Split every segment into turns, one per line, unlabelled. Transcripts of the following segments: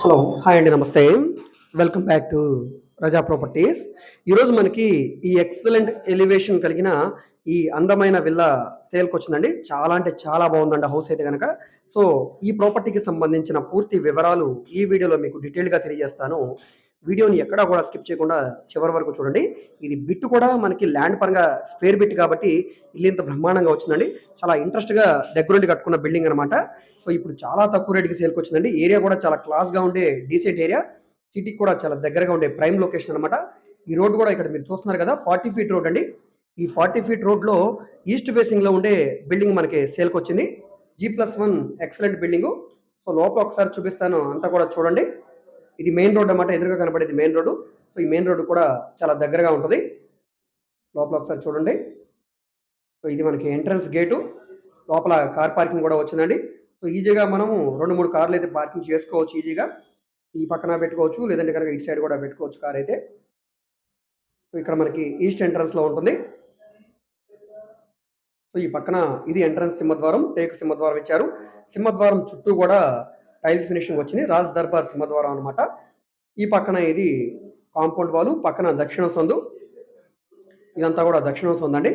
Hello hi అండి నమస్తే. Welcome back to Raza properties ఈరోజు మనకి ఈ ఎక్సలెంట్ ఎలివేషన్ కలిగిన ఈ అందమైన విల్లా సేల్కి వచ్చిందండి. చాలా అంటే చాలా బాగుందండి హౌస్ అయితే కనుక సో ఈ ప్రాపర్టీకి సంబంధించిన పూర్తి వివరాలు ఈ వీడియోలో మీకు డీటెయిల్గా తెలియజేస్తాను. వీడియోని ఎక్కడా కూడా స్కిప్ చేయకుండా చివరి వరకు చూడండి. ఇది బిట్ కూడా మనకి ల్యాండ్ పరంగా స్క్వేర్ బిట్ కాబట్టి ఇల్లు ఇంత బ్రహ్మాండంగా వచ్చిందండి. చాలా ఇంట్రెస్ట్గా దగ్గరుండి కట్టుకున్న బిల్డింగ్ అనమాట సో ఇప్పుడు చాలా తక్కువ రేటుకి సేల్కి వచ్చిందండి. ఏరియా కూడా చాలా క్లాస్గా ఉండే డీసెంట్ ఏరియా సిటీకి కూడా చాలా దగ్గరగా ఉండే ప్రైమ్ లొకేషన్ అనమాట ఈ రోడ్ కూడా ఇక్కడ మీరు చూస్తున్నారు కదా ఫార్టీ ఫీట్ రోడ్ అండి. ఈ ఫార్టీ ఫీట్ రోడ్లో ఈస్ట్ ఫేసింగ్లో ఉండే బిల్డింగ్ మనకి సేల్కి వచ్చింది. G plus one excellent building so లోపల ఒకసారి చూపిస్తాను అంతా కూడా చూడండి. ఇది మెయిన్ రోడ్ అన్నమాట ఎదురుగా కనబడేది మెయిన్ రోడ్డు సో ఈ మెయిన్ రోడ్డు కూడా చాలా దగ్గరగా ఉంటుంది. లోపల ఒకసారి చూడండి. సో ఇది మనకి ఎంట్రన్స్ గేటు లోపల కార్ పార్కింగ్ కూడా వచ్చిందండి. సో ఈజీగా మనము రెండు మూడు కార్లు అయితే పార్కింగ్ చేసుకోవచ్చు ఈజీగా ఈ పక్కన పెట్టుకోవచ్చు లేదంటే కనుక ఇటు సైడ్ కూడా పెట్టుకోవచ్చు కార్ అయితే. సో ఇక్కడ మనకి ఈస్ట్ ఎంట్రన్స్లో ఉంటుంది. సో ఈ పక్కన ఇది ఎంట్రన్స్ సింహద్వారం టేక్ సింహద్వారం ఇచ్చారు. సింహద్వారం చుట్టూ కూడా టైల్స్ ఫినిషింగ్ వచ్చింది. రాజ్ దర్బార్ సింహద్వారం అనమాట ఈ పక్కన ఇది కాంపౌండ్ వాల్ పక్కన దక్షిణ సందు. ఇదంతా కూడా దక్షిణ సందు అండి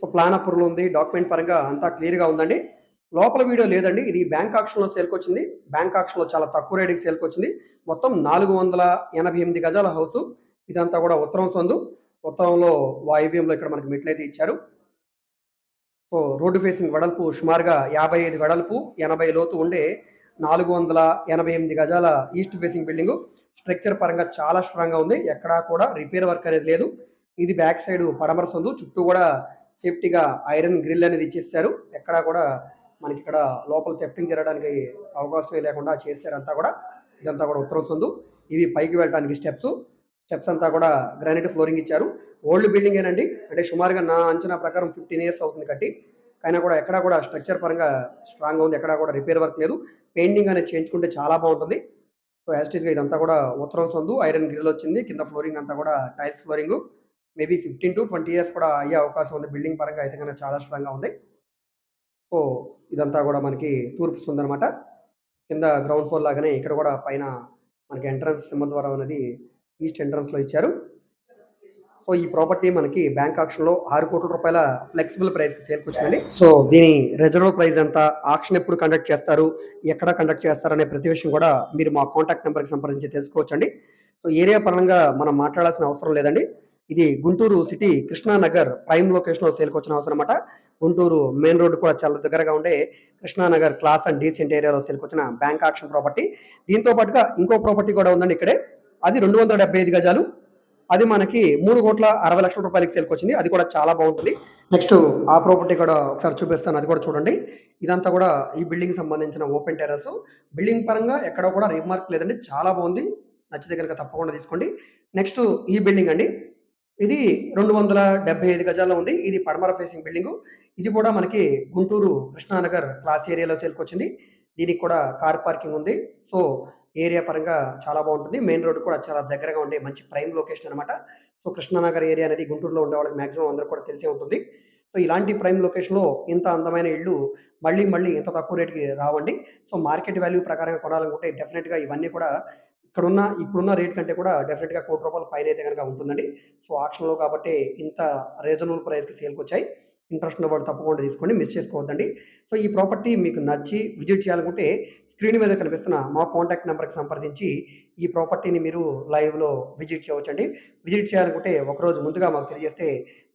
సో ప్లాన్ అప్రూవల్ ఉంది. డాక్యుమెంట్ పరంగా అంతా క్లియర్గా ఉందండి. లోపల వీడియో లేదండి. ఇది బ్యాంక్ ఆక్షన్లో సేల్కి వచ్చింది. బ్యాంక్ ఆక్షన్లో చాలా తక్కువ రేటుకి సేల్కి వచ్చింది. మొత్తం నాలుగు వందల ఎనభై ఎనిమిది గజాల హౌస్. ఇదంతా కూడా ఉత్తరం సొందు. ఉత్తరంలో వాయువ్యంలో ఇక్కడ మనకి మెట్లు అయితే ఇచ్చారు. సో రోడ్డు ఫేసింగ్ వెడల్పు సుమారుగా యాభై ఐదు వెడల్పు ఎనభై లోతు ఉండే నాలుగు వందల ఎనభై ఎనిమిది గజాల ఈస్ట్ ఫేసింగ్ బిల్డింగ్. స్ట్రక్చర్ పరంగా చాలా స్ట్రాంగ్గా ఉంది. ఎక్కడా కూడా రిపేర్ వర్క్ అనేది లేదు. ఇది బ్యాక్ సైడ్ పడమర సందు. చుట్టూ కూడా సేఫ్టీగా ఐరన్ గ్రిల్ అనేది ఇచ్చేసారు ఎక్కడా కూడా మనకి ఇక్కడ లోపల తెఫ్టింగ్ జరగడానికి అవకాశమే లేకుండా చేశారంతా కూడా. ఇదంతా కూడా ఉత్తరం సందు. ఇవి పైకి వెళ్ళడానికి స్టెప్స్. స్టెప్స్ అంతా కూడా గ్రానైట్ ఫ్లోరింగ్ ఇచ్చారు. ఓల్డ్ బిల్డింగ్ ఏనండి? అంటే సుమారుగా నా అంచనా ప్రకారం ఫిఫ్టీన్ ఇయర్స్ అవుతుంది కట్టి. అయినా కూడా ఎక్కడా కూడా స్ట్రక్చర్ పరంగా స్ట్రాంగ్గా ఉంది. ఎక్కడా కూడా రిపేర్ వర్క్ లేదు. పెయింటింగ్ అనేది చేయించుకుంటే చాలా బాగుంటుంది. సో యాస్టీస్గా ఇదంతా కూడా ఉత్తరం సొందు ఐరన్ గ్రిల్ వచ్చింది. కింద ఫ్లోరింగ్ అంతా కూడా tiles flooring. Maybe fifteen to twenty years కూడా అయ్యే అవకాశం ఉంది. బిల్డింగ్ పరంగా అయితే చాలా స్ట్రాంగ్గా ఉంది. సో ఇదంతా కూడా మనకి తూర్పు ఉందన్నమాట కింద గ్రౌండ్ ఫ్లోర్ లాగానే ఇక్కడ కూడా పైన మనకి ఎంట్రన్స్ సింహద్వారం అనేది ఈస్ట్ ఎంట్రన్స్లో ఇచ్చారు. సో ఈ ప్రాపర్టీ మనకి బ్యాంక్ ఆక్షన్లో ఆరు కోట్ల రూపాయల ఫ్లెక్సిబుల్ ప్రైస్కి సేల్కి వచ్చిందండి సో దీని రిజర్వ్ ప్రైస్ ఎంత ఆక్షన్ ఎప్పుడు కండక్ట్ చేస్తారు ఎక్కడ కండక్ట్ చేస్తారు అనే ప్రతి విషయం కూడా మీరు మా కాంటాక్ట్ నెంబర్కి సంప్రదించి తెలుసుకోవచ్చండి. సో ఏరియా పరంగా మనం మాట్లాడాల్సిన అవసరం లేదండి. ఇది గుంటూరు సిటీ కృష్ణానగర్ ప్రైమ్ లొకేషన్లో సేల్కి వచ్చిన అవసరం అనమాట గుంటూరు మెయిన్ రోడ్ కూడా చాలా దగ్గరగా ఉండే కృష్ణానగర్ క్లాస్ అండ్ డీసెంట్ ఏరియాలో సేల్కి వచ్చిన బ్యాంక్ ఆక్షన్ ప్రాపర్టీ. దీంతో పాటుగా ఇంకో ప్రాపర్టీ కూడా ఉందండి ఇక్కడే. అది రెండు వందల డెబ్బై ఐదు గజాలు. అది మనకి మూడు కోట్ల అరవై లక్షల రూపాయలకి సేల్కి వచ్చింది. అది కూడా చాలా బాగుంటుంది. నెక్స్ట్ ఆ ప్రాపర్టీ కూడా ఒకసారి చూపిస్తాను. అది కూడా చూడండి. ఇదంతా కూడా ఈ బిల్డింగ్ సంబంధించిన ఓపెన్ టెర్రస్ బిల్డింగ్ పరంగా ఎక్కడ కూడా రీమార్క్ లేదండి. చాలా బాగుంది. నచ్చితే కనుక తప్పకుండా తీసుకోండి. నెక్స్ట్ ఈ బిల్డింగ్ అండి. ఇది రెండు వందల డెబ్బై ఐదు గజాల్లో ఉంది. ఇది పడమర ఫేసింగ్ బిల్డింగ్ ఇది కూడా మనకి గుంటూరు కృష్ణానగర్ క్లాస్ ఏరియాలో సేల్కి వచ్చింది. దీనికి కూడా కార్ పార్కింగ్ ఉంది. సో ఏరియా పరంగా చాలా బాగుంటుంది. మెయిన్ రోడ్ కూడా చాలా దగ్గరగా ఉండే మంచి ప్రైమ్ లొకేషన్ అనమాట సో కృష్ణానగర్ ఏరియా అనేది గుంటూరులో ఉండే వాళ్ళకి మాక్సిమం అందరూ కూడా తెలిసే ఉంటుంది. సో ఇలాంటి ప్రైమ్ లొకేషన్లో ఇంత అందమైన ఇల్లు మళ్ళీ మళ్ళీ ఇంత తక్కువ రేటుకి రావండి. సో మార్కెట్ వాల్యూ ప్రకారంగా కొనాలనుకుంటే డెఫినెట్గా ఇవన్నీ కూడా ఇక్కడున్న ఇప్పుడున్న రేట్ కంటే కూడా డెఫినెట్గా కోటి రూపాయల పైన అయితే కనుక ఉంటుందండి. సో ఆక్షన్లో కాబట్టి ఇంత రీజనబుల్ ప్రైస్కి సేల్కి వచ్చాయి. ఇంట్రెస్ట్ ఉన్న తప్పకుండా తీసుకోండి మిస్ చేసుకోవద్దండి. సో ఈ ప్రాపర్టీ మీకు నచ్చి విజిట్ చేయాలనుకుంటే స్క్రీన్ మీద కనిపిస్తున్న మా కాంటాక్ట్ నెంబర్కి సంప్రదించి ఈ ప్రాపర్టీని మీరు లైవ్లో విజిట్ చేయవచ్చండి. విజిట్ చేయాలనుకుంటే ఒకరోజు ముందుగా మాకు తెలియజేస్తే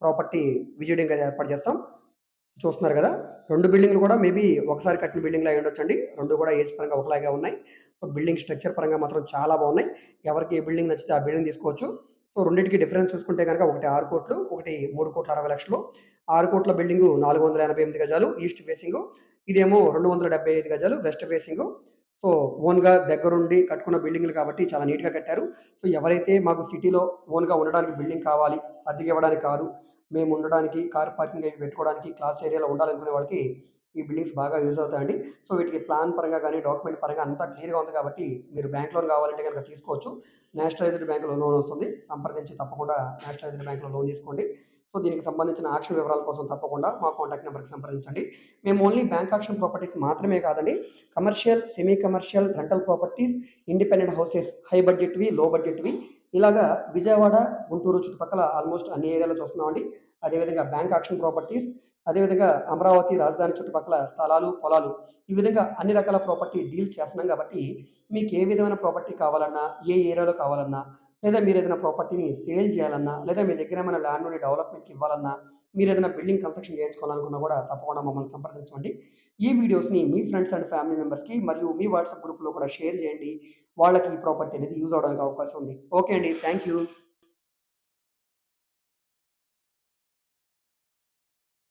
ప్రాపర్టీ విజిటింగ్ అది ఏర్పాటు చేస్తాం. చూస్తున్నారు కదా రెండు బిల్డింగ్లు కూడా మేబీ ఒకసారి కట్టిన బిల్డింగ్లు అయి ఉండొచ్చండి. రెండు కూడా ఏజ్ పరంగా ఒకలాగే ఉన్నాయి. సో బిల్డింగ్ స్ట్రక్చర్ పరంగా మాత్రం చాలా బాగున్నాయి. ఎవరికి ఏ బిల్డింగ్ నచ్చితే ఆ బిల్డింగ్ తీసుకోవచ్చు. సో రెండింటికి డిఫరెన్స్ చూసుకుంటే కనుక ఒకటి ఆరు కోట్లు ఒకటి మూడు కోట్ల అరవై లక్షలు. ఆరు కోట్ల బిల్డింగ్ నాలుగు వందల ఎనభై ఎనిమిది గజాలు ఈస్ట్ ఫేసింగ్. ఇదేమో రెండు వందల డెబ్బై ఐదు గజాలు వెస్ట్ ఫేసింగ్. సో ఓన్గా దగ్గరుండి కట్టుకున్న బిల్డింగ్లు కాబట్టి చాలా నీట్గా కట్టారు. సో ఎవరైతే మాకు సిటీలో ఓన్గా ఉండడానికి బిల్డింగ్ కావాలి అద్దెకి ఇవ్వడానికి కాదు మేము ఉండడానికి కార్ పార్కింగ్ అవి పెట్టుకోవడానికి క్లాస్ ఏరియాలో ఉండాలనుకునే వాళ్ళకి ఈ బిల్డింగ్స్ బాగా యూజ్ అవుతాయండి. సో వీటికి ప్లాన్ పరంగా కానీ డాక్యుమెంట్ పరంగా అంతా క్లియర్గా ఉంది కాబట్టి మీరు బ్యాంక్ లోన్ కావాలంటే కనుక తీసుకోవచ్చు. నేషనలైజ్డ్ బ్యాంకులో లోన్ వస్తుంది. సంప్రదించి తప్పకుండా నేషనలైజ్డ్ బ్యాంకులో లోన్ తీసుకోండి. సో దీనికి సంబంధించిన ఆక్షన్ వివరాల కోసం తప్పకుండా మా కాంటాక్ట్ నెంబర్కి సంప్రదించండి. మేము ఓన్లీ బ్యాంక్ ఆక్షన్ ప్రాపర్టీస్ మాత్రమే కాదండి commercial semi commercial rental properties independent houses high బడ్జెట్వి low బడ్జెట్వి ఇలాగా విజయవాడ గుంటూరు చుట్టుపక్కల ఆల్మోస్ట్ అన్ని ఏరియాలో చూస్తున్నామండి. అదేవిధంగా బ్యాంక్ యాక్షన్ ప్రాపర్టీస్ అదేవిధంగా అమరావతి రాజధాని చుట్టుపక్కల స్థలాలు పొలాలు ఈ విధంగా అన్ని రకాల ప్రాపర్టీ డీల్ చేస్తున్నాం కాబట్టి మీకు ఏ విధమైన ప్రాపర్టీ కావాలన్నా ఏ ఏరియాలో కావాలన్నా లేదా మీరు ఏదైనా ప్రాపర్టీని సేల్ చేయాలన్నా లేదా మీ దగ్గర ఏమైనా ల్యాండ్ని డెవలప్మెంట్కి ఇవ్వాలన్నా మీరు ఏదైనా బిల్డింగ్ కన్స్ట్రక్షన్ చేయించుకోవాలనుకున్నా కూడా తప్పకుండా మమ్మల్ని సంప్రదించండి. ఈ వీడియోస్ని మీ ఫ్రెండ్స్ అండ్ ఫ్యామిలీ మెంబర్స్కి మరియు మీ వాట్సాప్ గ్రూప్లో కూడా షేర్ చేయండి. వాళ్ళకి ఈ ప్రాపర్టీ అనేది యూజ్ అవడానికి అవకాశం ఉంది. ఓకే అండి. Thank you.